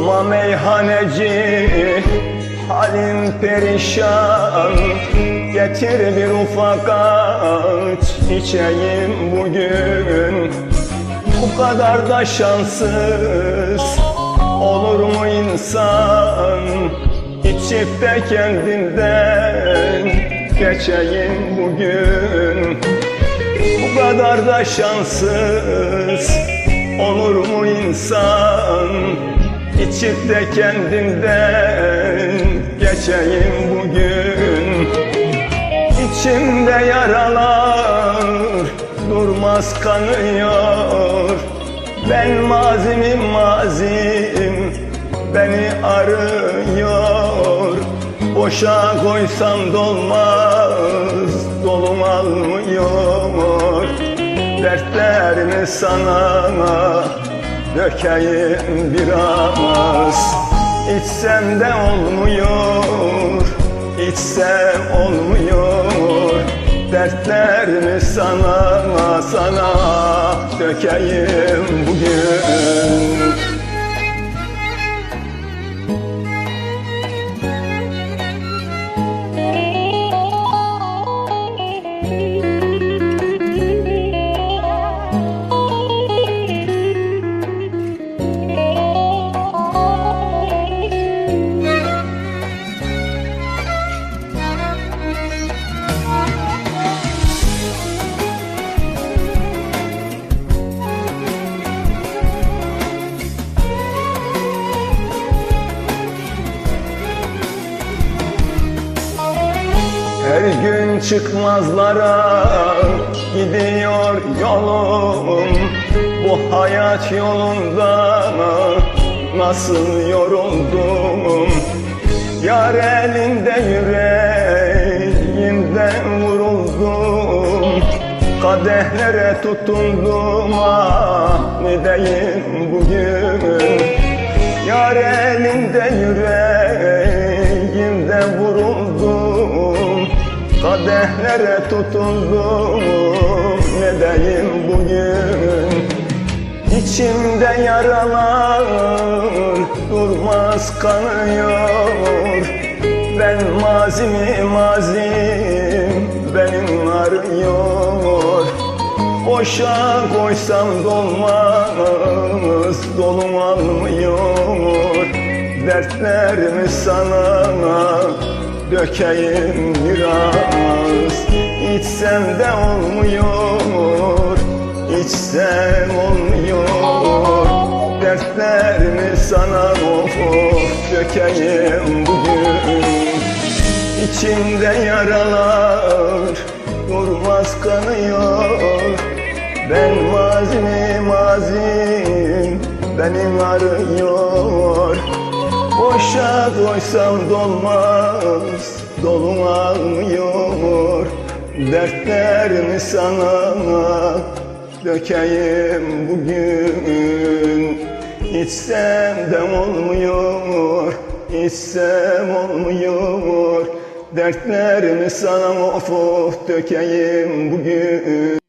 Durma meyhaneci Halim perişan. Getir bir ufak aç içeyim bugün. Bu kadar da şanssız Olur mu insan? İçip de kendinden Geçeyim bugün. Bu kadar da şanssız Olur mu insan İçip de kendinden Geçeyim bugün. İçimde yaralar Durmaz kanıyor. Ben mazimim mazim Beni arıyor. Boşa koysam dolmaz Dolum almıyor. Dertlerimi sana Dökeyim biraz. İçsem de olmuyor. İçsem olmuyor. Dertlerimi sana sana? Dökeyim bugün Her gün çıkmazlara gidiyor yolum. Bu hayat yolunda nasıl yoruldum? Yar elinde yüreğimden vuruldum. Kadehlere tutundum ah ne diyeyim bugün? Yar elinde yüreğimden vuruldum Kadehlere tutundum ne diyeyim bugün? İçimde yaralar durmaz kanıyor. Ben mazimi mazim benim arıyor. Boşa koysam dolmaz dolum almıyor. Dertlerimi sana dökeyim biraz. İçsem de olmuyor içsem olmuyor. Dertlerimi sana of of dökeyim bugün? İçimde yaralar durmaz kanıyor. Ben mazimi mazim benim arıyor Boşa koysam dolmaz dolum almıyor Dertlerimi sana dökeyim bugün. İçsem de olmuyor, içsem olmuyor. Dertlerimi sana of of dökeyim bugün